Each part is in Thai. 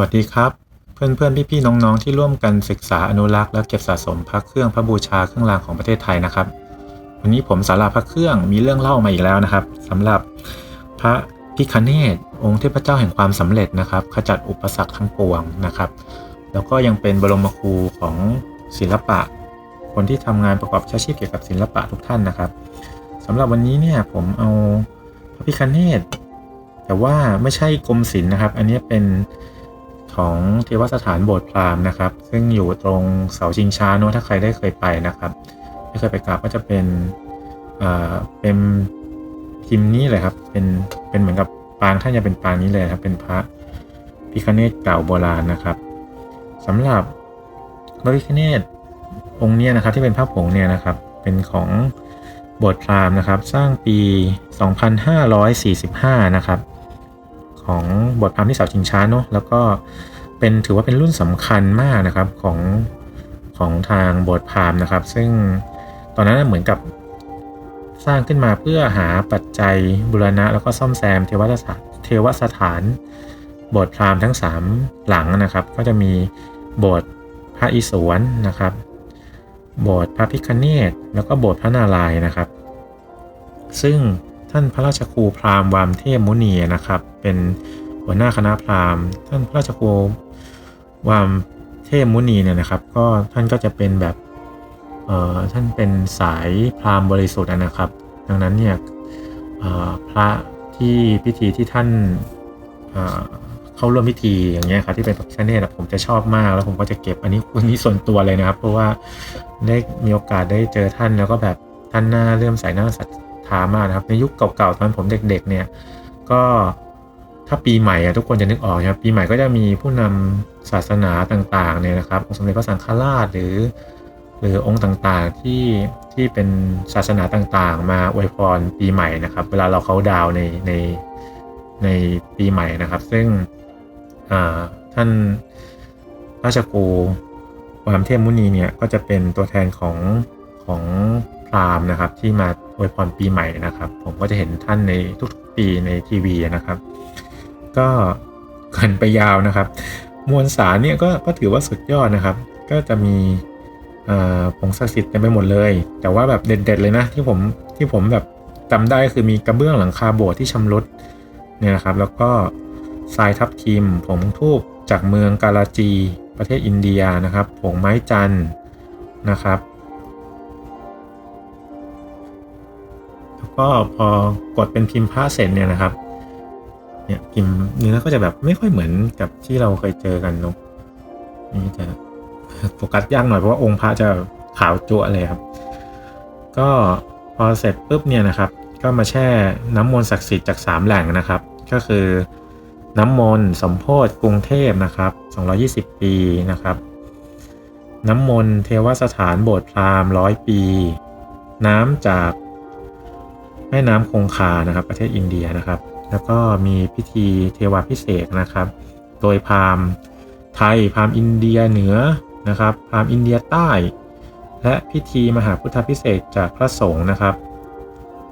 วัสดีครับ เพื่อนๆพี่ๆน้องๆ ที่ร่วมกันศึกษาอนุรักษ์และเก็บสะสมพระเครื่องพระบูชาเครื่องรางของประเทศไทยนะครับ วันนี้ผมสาราพระเครื่องมีเรื่องเล่ามาอีกแล้วนะครับสำหรับพระพิคเนตองค์เทพเจ้าแห่งความสำเร็จนะครับ ขจัดอุปสรรคทั้งปวงนะครับ แล้วก็ยังเป็นบรมครูของศิลปะ คนที่ทำงานประกอบอาชีพเกี่ยวกับศิลปะทุกท่านนะครับสำหรับวันนี้เนี่ยผมเอาพระพิคเนตแต่ว่าไม่ใช่กรมศิลป์นะครับ อันนี้เป็น ของเทวสถานโบสถ์พราหมณ์นะครับ ซึ่งอยู่ตรงเสาชิงช้าเนอะถ้าใครได้เคยไปนะครับไม่เคยไปกราบก็จะเป็นอ่าเป็นพิมพ์นี้เลยครับเป็นเป็นเหมือนกับปางท่านจะเป็นปางนี้เลยครับเป็นพระพิคเนตเก่าโบราณนะครับสำหรับพระพิคเนตองค์นี้นะครับที่เป็นพระผงเนี่ยนะครับเป็นของโบสถ์พราหมณ์นะครับ สร้างปี 2545 นะครับ ของบทพราหมณ์ที่สาวชิงช้าเนาะแล้วก็เป็นถือว่าเป็นรุ่นสำคัญมากนะครับของของทางบสถ์พราหมณ์นะครับ ซึ่งตอนนั้นเหมือนกับสร้างขึ้นมาเพื่อหาปัจจัยบูรณะ แล้วก็ซ่อมแซมเทวสถานเทวสถานโบสถ์พราหมณ์ทั้ง 3 หลังนะครับ ก็จะมีโบสถ์พระอิศวรนะครับ โบสถ์พระพิคเนตแล้วก็โบสถ์พระนารายณ์นะครับ ซึ่ง ท่านพระราชครูพราหมณ์วามเทพมุนีนะครับ เป็นหัวหน้าคณะพราหมณ์ ท่านพระราชครูวามเทพมุนีเนี่ยนะครับ ก็ท่านก็จะเป็นแบบเอ่อท่านเป็นสายพราหมณ์บริสุทธิ์นะครับ ดังนั้นเนี่ยเอ่อพระที่พิธีที่ท่านเอ่อเข้าร่วมพิธีอย่างเงี้ยครับที่เป็นพระพิฆเนศผมจะชอบมากแล้วผมก็จะเก็บอันนี้อันนี้ส่วนตัวเลยนะครับ เพราะว่าได้มีโอกาสได้เจอท่านแล้วก็แบบท่านหน้าเริ่มใส่หน้าศรัท ธามากนะครับในยุคเก่าๆตอนผมเด็กๆเนี่ยก็ถ้าปีใหม่อะทุกคนจะนึกออกนะครับปีใหม่ก็จะมีผู้นำศาสนาต่างๆเนี่ยนะครับองค์สมเด็จพระสังฆราชหรือ หรือองค์ต่างๆที่ที่เป็นศาสนาต่างๆ มาอวยพรปีใหม่นะครับ เวลาเราเขาดาวในในในปีใหม่นะครับ ซึ่งอ่าท่านราชครูวามเทพมุนีเนี่ยก็จะเป็นตัวแทนของของ พราหมณ์นะครับ ที่มาอวยพรปีใหม่นะครับ ผมก็จะเห็นท่านในทุกๆปีในทีวีนะครับ ก็เกินไปยาวนะครับ มวลสารเนี่ยก็ก็ถือว่าสุดยอดนะครับ ก็จะมีผงศักดิ์สิทธิ์เต็มไปหมดเลย แต่ว่าแบบเด็ดๆเลยนะที่ผมที่ผมแบบจำได้คือมีกระเบื้องหลังคาโบสถ์ที่ชำรุดเนี่ยนะครับ แล้วก็ทรายทับทิมผงทูบจากเมืองกาลาจี ประเทศอินเดียนะครับผงไม้จันนะครับ แล้วก็พอกดเป็นพิมพ์ผ้าเสร็จเนี่ยนะครับ เนี่ยพิมพ์เนื้อก็จะแบบไม่ค่อยเหมือนกับที่เราเคยเจอกันเนอะนี่จะโฟกัสยากหน่อยเพราะว่าองค์พระจะขาวจั่วเลยครับ ก็พอเสร็จปุ๊บเนี่ยนะครับ ก็มาแช่น้ำมนต์ศักดิ์สิทธิ์จาก 3 แหล่งนะครับ ก็คือน้ำมนต์สมโพธิกรุงเทพนะครับ 220 ปีนะครับ น้ำมนต์เทวสถานโบสถ์พราหมณ์ร้อยปี น้ำจาก แม่น้ำคงคานะครับ ประเทศอินเดียนะครับ แล้วก็มีพิธีเทวาพิเศษนะครับ โดยพราหมณ์ไทยพราหมณ์อินเดียเหนือนะครับพราหมณ์อินเดียใต้ และพิธีมหาพุทธพิเศษจากพระสงฆ์นะครับ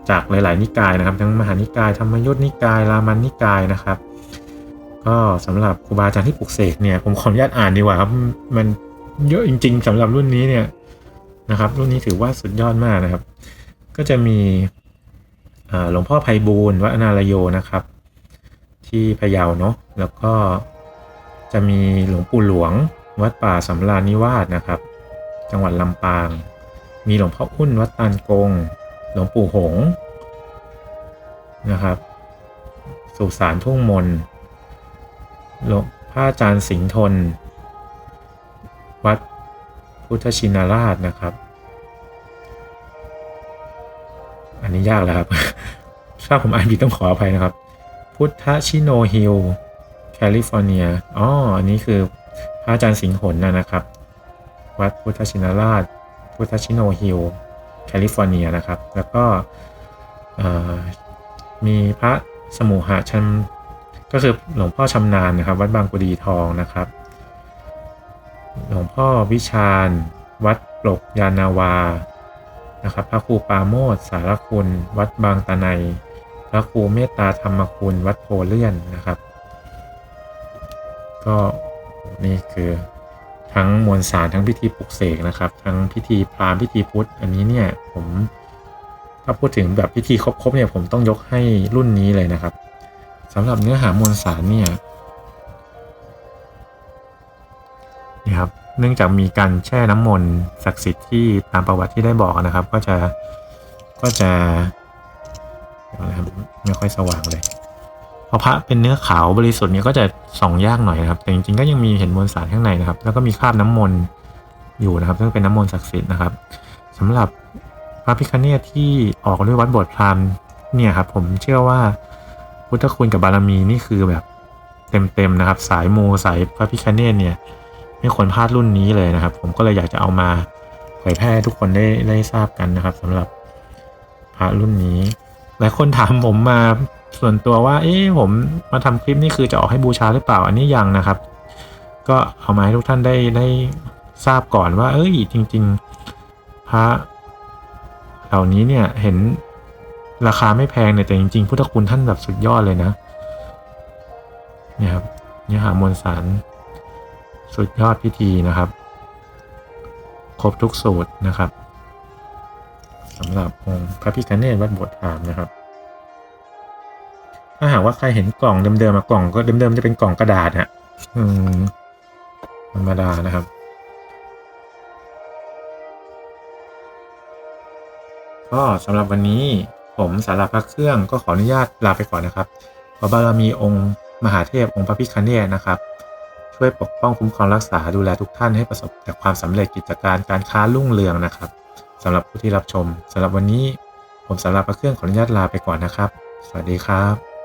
จากหลาย ๆ นิกายนะครับ ทั้งมหานิกายธรรมยุทธนิกาย รามันนิกายนะครับ ก็สำหรับครูบาอาจารย์ที่ปลุกเสกเนี่ยผมขออนุญาตอ่านดีกว่าครับมันเยอะจริง ๆสำหรับรุ่นนี้เนี่ยนะครับ รุ่นนี้ถือว่าสุดยอดมากนะครับ ก็จะมี หลวงพ่อไพบูลวัดนารโยนะครับ ที่พะเยาเนาะแล้วก็จะมีหลวงปู่หลวง วัดป่าสำราญนิวาสนะครับ จังหวัดลำปาง มีหลวงพ่ออุ้นวัดตานกง หลวงปู่หงนะครับ สุสานทุ่งมนหลวงพระอาจารย์สิงห์ทน วัดพุทธชินราชนะครับ อันนี้ยากแล้วครับ ถ้าผมอ่านผิดต้องขออภัยนะครับ พุทธชิโนฮิลแคลิฟอร์เนีย อ๋อ อันนี้คือพระอาจารย์สิงห์หนนะนะครับ วัดพุทธชินราช พุทธชิโนฮิลแคลิฟอร์เนียนะครับ แล้วก็มีพระสมุหะชันก็คือหลวงพ่อชำนาญนะครับ วัดบางกุดีทองนะครับ หลวงพ่อวิชาญ วัดปลกยานาวา นะครับ พระครูปาโมทสารคุณ วัดบางตะไนพระครูเมตตาธรรมคุณ วัดโพเลื่อนนะครับกก็นี่คือทั้งมวลสารทั้งพิธีปลุกเสกนะครับ ทั้งพิธีพราหมณ์พิธีพุทธ อันนี้เนี่ยผมถ้าพูดถึงแบบพิธีครบๆเนี่ยผมต้องยกให้รุ่นนี้เลยนะครับสำหรับเนื้อหามวลสารเนี่ย เนื่องจากมีการแช่น้ำมนต์ศักดิ์สิทธิ์ที่ตามประวัติที่ได้บอกนะครับ ก็จะก็จะนะครับไม่ค่อยสว่างเลยพอพระเป็นเนื้อขาวบริสุทธิ์เนี่ยก็จะส่องยากหน่อยนะครับ แต่จริงๆก็ยังมีเห็นมวลสารข้างในนะครับ แล้วก็มีคราบน้ำมนต์อยู่นะครับซึ่งเป็นน้ำมนต์ศักดิ์สิทธิ์นะครับสำหรับพระพิคเนตที่ออกด้วยวัดบสถ์พรามเนี่ยครับผมเชื่อว่าพุทธคุณกับบารมีนี่คือแบบเต็มๆนะครับ สายมูสายพระพิคเนตเนี่ย ไม่ควรพลาดรุ่นนี้เลยนะครับ ผมก็เลยอยากจะเอามาเผยแพร่ทุกคนได้ได้ทราบกันนะครับสำหรับพระรุ่นนี้หลายคนถามผมมาส่วนตัวว่า เอ๊ะผมมาทำคลิปนี่คือจะออกให้บูชาหรือเปล่า อันนี้ยังนะครับ ก็เอามาให้ทุกท่านได้ได้ทราบก่อนว่า เอ้ยจริง ๆ พระเหล่านี้เนี่ยเห็นราคาไม่แพงเนี่ยแต่จริง ๆ พุทธคุณท่านแบบสุดยอดเลยนะเนี่ยครับเนื้อหามวลสาร สุดยอดพิธีนะครับ ครบทุกสูตรนะครับสำหรับองค์พระพิฆเนศวัดโบสถ์ามนะครับ ถ้าหากว่าใครเห็นกล่องเดิมๆมากล่องก็เดิมๆจะเป็นกล่องกระดาษฮะอืมธรรมดานะครับก็สำหรับวันนี้ผมสารพระเครื่องก็ขออนุญาตลาไปก่อนนะครับขอบารมีองค์มหาเทพองค์พระพิฆเนศนะครับ ช่วยปกป้องคุ้มครองรักษาดูแลทุกท่านให้ประสบแต่ความสำเร็จกิจการการค้ารุ่งเรืองนะครับสำหรับผู้ที่รับชมสำหรับวันนี้ ผมสำหราพระเครื่องขออนุญาตลาไปก่อนนะครับ สวัสดีครับ